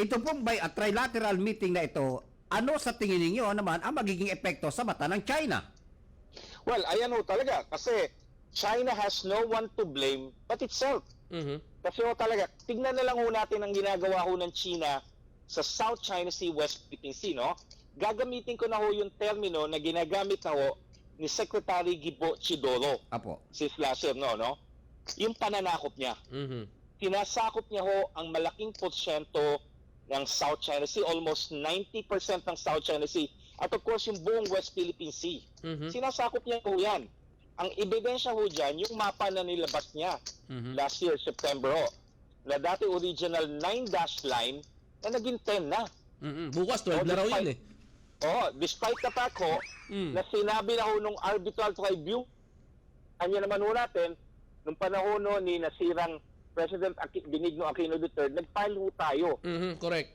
ito pong by a trilateral meeting na ito, ano sa tingin ninyo naman ang magiging epekto sa mata ng China? Well, ayan ho talaga. Kasi China has no one to blame but itself. Mhm. Kasi ho talaga, tignan na lang ho natin ang ginagawa ho ng China sa South China Sea, West Philippine Sea, no? Gagamitin ko na ho yung termino na ginagamit na ho ni Secretary Gibo Chidoro Apo. since last year, no, no? Yung pananakop niya. Mhm. Sinasakop niya ho ang malaking porsyento ng South China Sea, almost 90% ng South China Sea. At of course, yung buong West Philippine Sea. Mhm. Sinasakop niya ho yan. Ang ebidensya ho dyan, yung mapa na nilabas niya Mhm. last year, September ho, na dati original 9 dash line na naging 10 na. Mhm. Bukas 12 na raw yun eh. Oo, despite the fact ho, Mm. na sinabi na ho nung arbitral tribunal, kanya naman ho natin, nung panahon ho ni nasirang President Aki- Benigno Aquino III, nag-file ho tayo Mhm. Correct.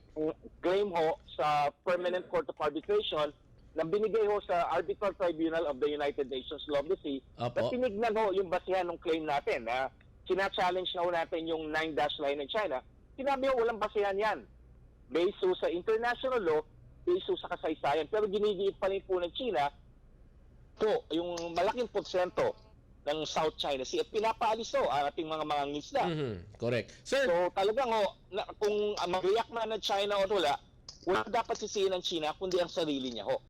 claim ho sa Permanent Court of Arbitration na binigay ho sa Arbitral Tribunal of the United Nations Law of the Sea Apo. na tinignan ho yung basihan ng claim natin na sina-challenge na ho natin yung 9 dash line ng China. Sinabi ho walang basihan yan. Based ho sa international law, based ho sa kasaysayan. Pero ginigiit pa rin po ng China po yung malaking porsyento ng South China Sea at pinapaalis ho ang ating mga mga ngisda. Mhm. Correct. Sir, So talagang ho, na, kung uh, mag-react man ng China o wala, wala dapat sisihin ng China kundi ang sarili niya ho.